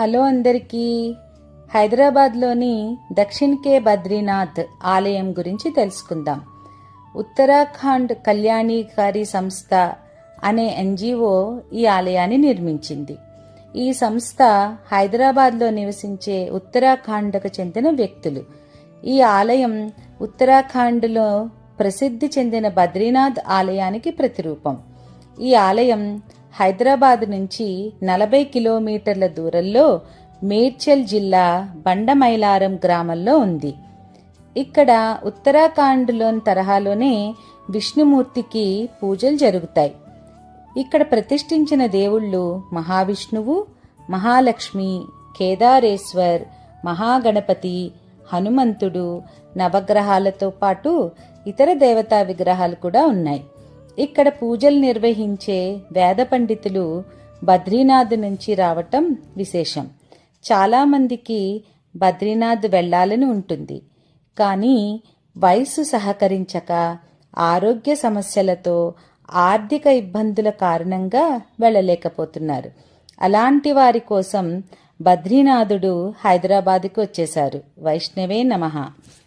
Hello అందరికీ. హైదరాబాద్లోని దక్షిణ్ కే బద్రీనాథ్ ఆలయం గురించి తెలుసుకుందాం. ఉత్తరాఖండ్ కళ్యాణీకారి సంస్థ అనే ఎన్జిఓ ఈ ఆలయాన్ని నిర్మించింది. ఈ సంస్థ హైదరాబాద్లో నివసించే ఉత్తరాఖండ్కు చెందిన వ్యక్తులు. ఈ ఆలయం ఉత్తరాఖండ్లో ప్రసిద్ధి చెందిన బద్రీనాథ్ ఆలయానికి ప్రతిరూపం. ఈ ఆలయం హైదరాబాద్ నుంచి నలభై కిలోమీటర్ల దూరంలో మేడ్చల్ జిల్లా బండమైలారం గ్రామంలో ఉంది. ఇక్కడ ఉత్తరాఖండ్లోని తరహాలోనే విష్ణుమూర్తికి పూజలు జరుగుతాయి. ఇక్కడ ప్రతిష్ఠించిన దేవుళ్ళు మహావిష్ణువు మహాలక్ష్మి కేదారేశ్వర్ మహాగణపతి హనుమంతుడు నవగ్రహాలతో పాటు ఇతర దేవతా విగ్రహాలు కూడా ఉన్నాయి. ఇక్కడ పూజలు నిర్వహించే వేద పండితులు బద్రీనాథ్ నుంచి రావటం విశేషం. చాలామందికి బద్రీనాథ్ వెళ్ళాలని ఉంటుంది. కానీ వయసు సహకరించక ఆరోగ్య సమస్యలతో ఆర్థిక ఇబ్బందుల కారణంగా వెళ్ళలేకపోతున్నారు. అలాంటి వారి కోసం బద్రీనాథుడు హైదరాబాద్కి వచ్చేశారు. వైష్ణవే నమః.